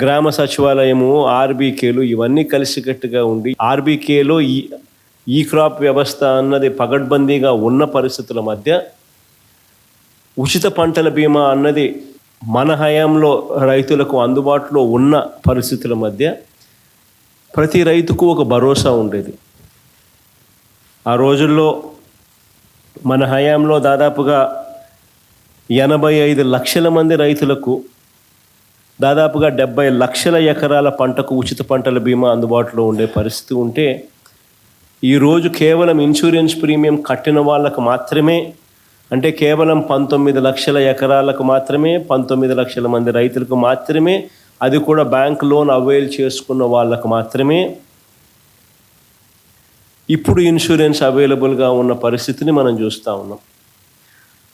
గ్రామ సచివాలయము ఆర్బీకేలు ఇవన్నీ కలిసికట్టుగా ఉండి ఆర్బీకేలో ఈ ఈ క్రాప్ వ్యవస్థ అన్నది పగడ్బందీగా ఉన్న పరిస్థితుల మధ్య ఉచిత పంటల బీమా అన్నది మన హయాంలో రైతులకు అందుబాటులో ఉన్న పరిస్థితుల మధ్య ప్రతి రైతుకు ఒక భరోసా ఉండేది. ఆ రోజుల్లో మన హయాంలో దాదాపుగా ఎనభై ఐదు లక్షల మంది రైతులకు దాదాపుగా డెబ్బై లక్షల ఎకరాల పంటకు ఉచిత పంటల బీమా అందుబాటులో ఉండే పరిస్థితి ఉంటే ఈరోజు కేవలం ఇన్సూరెన్స్ ప్రీమియం కట్టిన వాళ్ళకు మాత్రమే అంటే కేవలం పంతొమ్మిది లక్షల ఎకరాలకు మాత్రమే పంతొమ్మిది లక్షల మంది రైతులకు మాత్రమే అది కూడా బ్యాంక్ లోన్ అవైల్ చేసుకున్న వాళ్ళకు మాత్రమే. ఇప్పుడు ఇన్సూరెన్స్ అవైలబుల్గా ఉన్న పరిస్థితిని మనం చూస్తూ ఉన్నాం.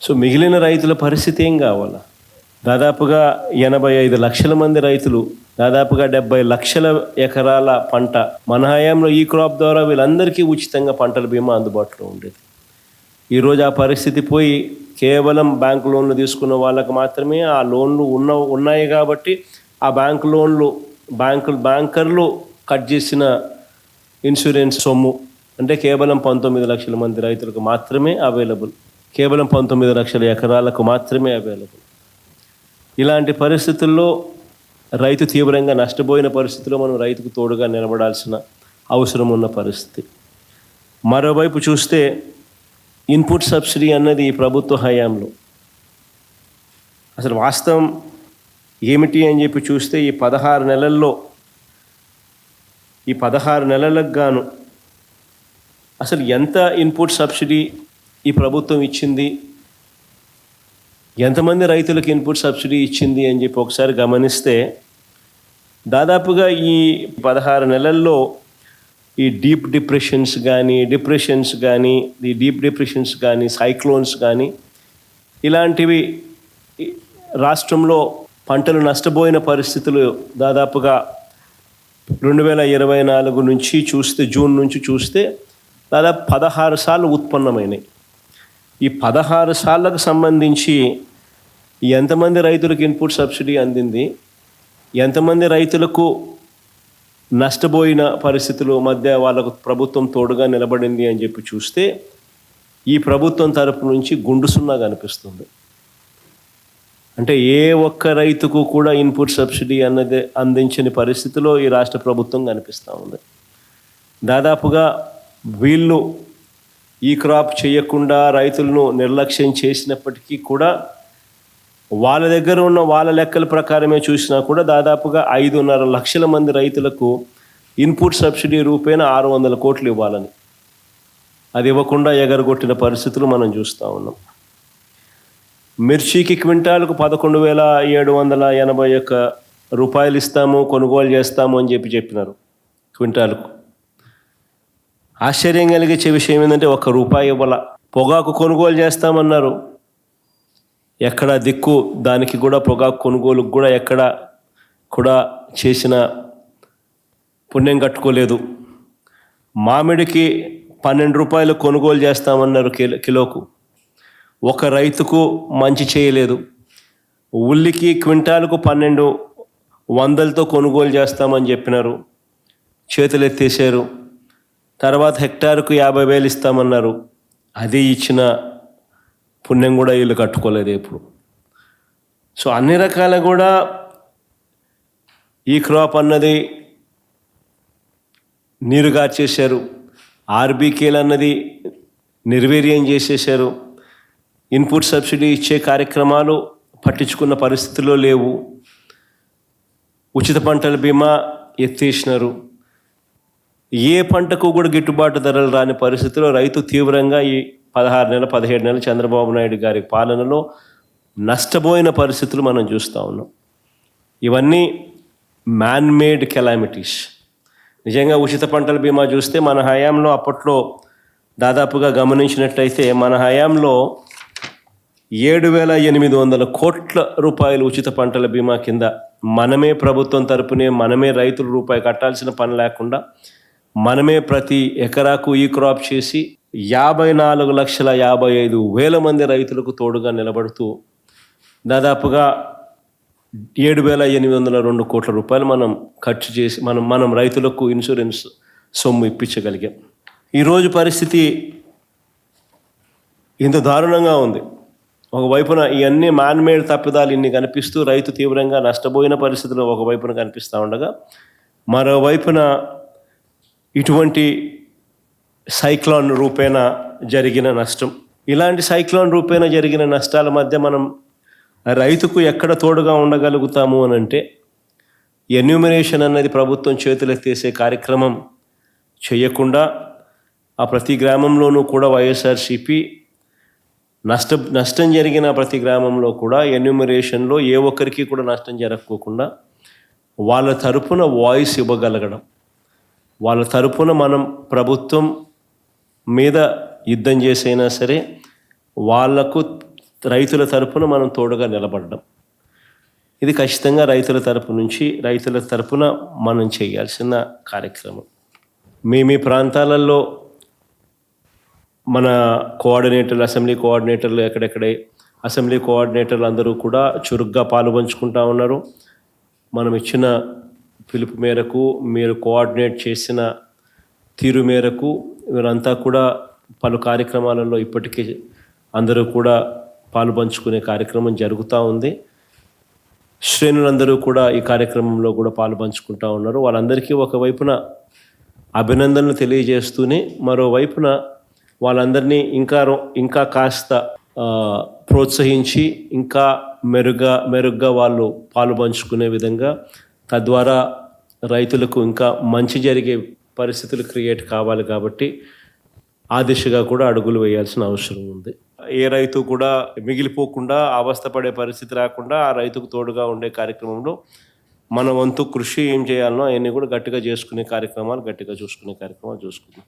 సో మిగిలిన రైతుల పరిస్థితి ఏం కావాలా? దాదాపుగా ఎనభై ఐదు లక్షల మంది రైతులు దాదాపుగా డెబ్బై లక్షల ఎకరాల పంట మన హయాంలో ఈ క్రాప్ ద్వారా వీళ్ళందరికీ ఉచితంగా పంటల బీమా అందుబాటులో ఉండేది. ఈరోజు ఆ పరిస్థితి పోయి కేవలం బ్యాంకు లోన్లు తీసుకున్న వాళ్ళకు మాత్రమే ఆ లోన్లు ఉన్న ఉన్నాయి కాబట్టి ఆ బ్యాంక్ లోన్లు బ్యాంకులు బ్యాంకర్లు కట్ చేసిన ఇన్సూరెన్స్ సొమ్ము అంటే కేవలం పంతొమ్మిది లక్షల మంది రైతులకు మాత్రమే అవైలబుల్. కేవలం పంతొమ్మిది లక్షల ఎకరాలకు మాత్రమే అవైలబుల్. ఇలాంటి పరిస్థితుల్లో రైతు తీవ్రంగా నష్టపోయిన పరిస్థితిలో మనం రైతుకు తోడుగా నిలబడాల్సిన అవసరం ఉన్న పరిస్థితి. మరోవైపు చూస్తే ఇన్పుట్ సబ్సిడీ అన్నది ఈ ప్రభుత్వ హయాంలో. అసలు వాస్తవం ఏమిటి అని చెప్పి చూస్తే ఈ పదహారు నెలల్లో ఈ పదహారు నెలలకు గాను అసలు ఎంత ఇన్పుట్ సబ్సిడీ ఈ ప్రభుత్వం ఇచ్చింది? ఎంతమంది రైతులకు ఇన్పుట్ సబ్సిడీ ఇచ్చింది అని చెప్పి ఒకసారి గమనిస్తే దాదాపుగా ఈ పదహారు నెలల్లో ఈ డీప్ డిప్రెషన్స్ కానీ డిప్రెషన్స్ కానీ ఈ డీప్ డిప్రెషన్స్ కానీ సైక్లోన్స్ కానీ ఇలాంటివి రాష్ట్రంలో పంటలు నష్టపోయిన పరిస్థితులు దాదాపుగా రెండు వేల ఇరవై నాలుగు నుంచి చూస్తే జూన్ నుంచి చూస్తే దాదాపు పదహారు సార్లు ఉత్పన్నమైనాయి. ఈ పదహారు సార్లకు సంబంధించి ఎంతమంది రైతులకు ఇన్పుట్ సబ్సిడీ అందింది? ఎంతమంది రైతులకు నష్టపోయిన పరిస్థితుల మధ్య వాళ్ళకు ప్రభుత్వం తోడుగా నిలబడింది అని చెప్పి చూస్తే ఈ ప్రభుత్వం తరపు నుంచి గుండు సున్నా కనిపిస్తుంది అంటే ఏ ఒక్క రైతుకు కూడా ఇన్పుట్ సబ్సిడీ అన్నది అందించని పరిస్థితిలో ఈ రాష్ట్ర ప్రభుత్వం కనిపిస్తూ ఉంది. దాదాపుగా వీళ్ళు ఈ క్రాప్ చేయకుండా రైతులను నిర్లక్ష్యం చేసినప్పటికీ కూడా వాళ్ళ దగ్గర ఉన్న వాళ్ళ లెక్కల ప్రకారమే చూసినా కూడా దాదాపుగా ఐదున్నర లక్షల మంది రైతులకు ఇన్పుట్ సబ్సిడీ రూపేణ ఆరు వందల కోట్లు ఇవ్వాలని. అది ఇవ్వకుండా ఎగరగొట్టిన పరిస్థితులు మనం చూస్తూ ఉన్నాం. మిర్చికి క్వింటాలకు పదకొండు వేల ఏడు వందల ఎనభై ఒక్క రూపాయలు ఇస్తాము కొనుగోలు చేస్తాము అని చెప్పి చెప్పినారు క్వింటాలకు. ఆశ్చర్యం కలిగించే విషయం ఏంటంటే ఒక్క రూపాయి ఇవ్వాల. పొగాకు కొనుగోలు చేస్తామన్నారు. ఎక్కడ దిక్కు దానికి కూడా పొగాకు కొనుగోలుకు కూడా ఎక్కడ కూడా చేసిన పుణ్యం కట్టుకోలేదు. మామిడికి పన్నెండు రూపాయలు కొనుగోలు చేస్తామన్నారు కిలో కిలోకు. ఒక రైతుకు మంచి చేయలేదు. ఉల్లికి క్వింటాలకు పన్నెండు వందలతో కొనుగోలు చేస్తామని చెప్పినారు. చేతులు ఎత్తేసారు తర్వాత హెక్టార్కు యాభై వేలు ఇస్తామన్నారు. అది ఇచ్చిన పుణ్యం కూడా వీళ్ళు కట్టుకోలేదు ఇప్పుడు సో అన్ని రకాల కూడా ఈ క్రాప్ అన్నది నీరు గార్చేశారు ఆర్బీకేలు అన్నది నిర్వీర్యం చేసేశారు. ఇన్పుట్ సబ్సిడీ ఇచ్చే కార్యక్రమాలు పట్టించుకున్న పరిస్థితుల్లో లేవు. ఉచిత పంటల బీమా ఎత్తేసినారు. ఏ పంటకు కూడా గిట్టుబాటు ధరలు రాని పరిస్థితిలో రైతు తీవ్రంగా ఈ పదహారు నెలలు పదిహేడు నెలలు చంద్రబాబు నాయుడు గారి పాలనలో నష్టపోయిన పరిస్థితులు మనం చూస్తూ ఉన్నాం. ఇవన్నీ మ్యాన్ మేడ్ కెలామిటీస్ నిజంగా ఉచిత పంటల బీమా చూస్తే మన హయాంలో అప్పట్లో దాదాపుగా గమనించినట్టయితే మన హయాంలో ఏడు వేల ఎనిమిది వందల కోట్ల రూపాయలు ఉచిత పంటల బీమా కింద మనమే ప్రభుత్వం తరపునే మనమే రైతులు రూపాయి కట్టాల్సిన పని లేకుండా మనమే ప్రతి ఎకరాకు ఈ క్రాప్ చేసి యాభై నాలుగు లక్షల యాభై ఐదు వేల మంది రైతులకు తోడుగా నిలబడుతూ దాదాపుగా ఏడు వేల ఎనిమిది వందల రెండు కోట్ల రూపాయలు మనం ఖర్చు చేసి మనం మనం రైతులకు ఇన్సూరెన్స్ సొమ్ము ఇప్పించగలిగాం. ఈరోజు పరిస్థితి ఇంత దారుణంగా ఉంది. ఒకవైపున ఇవన్నీ మాన్మేడ్ తప్పిదాలు ఇన్ని కనిపిస్తూ రైతు తీవ్రంగా నష్టపోయిన పరిస్థితులు ఒకవైపున కనిపిస్తూ ఉండగా మరోవైపున ఇటువంటి సైక్లాన్ రూపేణ జరిగిన నష్టం. ఇలాంటి సైక్లాన్ రూపేణ జరిగిన నష్టాల మధ్య మనం రైతుకు ఎక్కడ తోడుగా ఉండగలుగుతాము అని అంటే ఎన్యూమినేషన్ అనేది ప్రభుత్వం చేతులెత్తేసే కార్యక్రమం చేయకుండా ఆ ప్రతి గ్రామంలోనూ కూడా వైఎస్ఆర్సిపి నష్ట నష్టం జరిగిన ప్రతి గ్రామంలో కూడా ఎన్యూమరేషన్లో ఏ ఒక్కరికి కూడా నష్టం జరగకోకుండా వాళ్ళ తరపున వాయిస్ ఇవ్వగలగడం. వాళ్ళ తరపున మనం ప్రభుత్వం మీద యుద్ధం చేసైనా సరే వాళ్ళకు రైతుల తరపున మనం తోడుగా నిలబడడం. ఇది ఖచ్చితంగా రైతుల తరపు నుంచి రైతుల తరపున మనం చేయాల్సిన కార్యక్రమం. మీ మీ ప్రాంతాలలో మన కోఆర్డినేటర్లు అసెంబ్లీ కోఆర్డినేటర్లు ఎక్కడెక్కడే అసెంబ్లీ కోఆర్డినేటర్లు అందరూ కూడా చురుగ్గా పాలు పంచుకుంటా ఉన్నారు. మనం ఇచ్చిన పిలుపు మేరకు మీరు కోఆర్డినేట్ చేసిన తీరు మేరకు వీరంతా కూడా పలు కార్యక్రమాలలో ఇప్పటికే అందరూ కూడా పాలు పంచుకునే కార్యక్రమం జరుగుతూ ఉంది. శ్రేణులందరూ కూడా ఈ కార్యక్రమంలో కూడా పాలు పంచుకుంటూ ఉన్నారు. వాళ్ళందరికీ ఒకవైపున అభినందనలు తెలియజేస్తూనే మరోవైపున వాళ్ళందరినీ ఇంకా ఇంకా కాస్త ప్రోత్సహించి ఇంకా మెరుగ్గా మెరుగ్గా వాళ్ళు పాలు పంచుకునే విధంగా తద్వారా రైతులకు ఇంకా మంచి జరిగే పరిస్థితులు క్రియేట్ కావాలి కాబట్టి ఆ దిశగా కూడా అడుగులు వేయాల్సిన అవసరం ఉంది. ఏ రైతు కూడా మిగిలిపోకుండా అవస్థపడే పరిస్థితి రాకుండా ఆ రైతుకు తోడుగా ఉండే కార్యక్రమంలో మన వంతు కృషి ఏం చేయాలనో అవన్నీ కూడా గట్టిగా చేసుకునే కార్యక్రమాలు గట్టిగా చూసుకునే కార్యక్రమాలు చూసుకుందాం.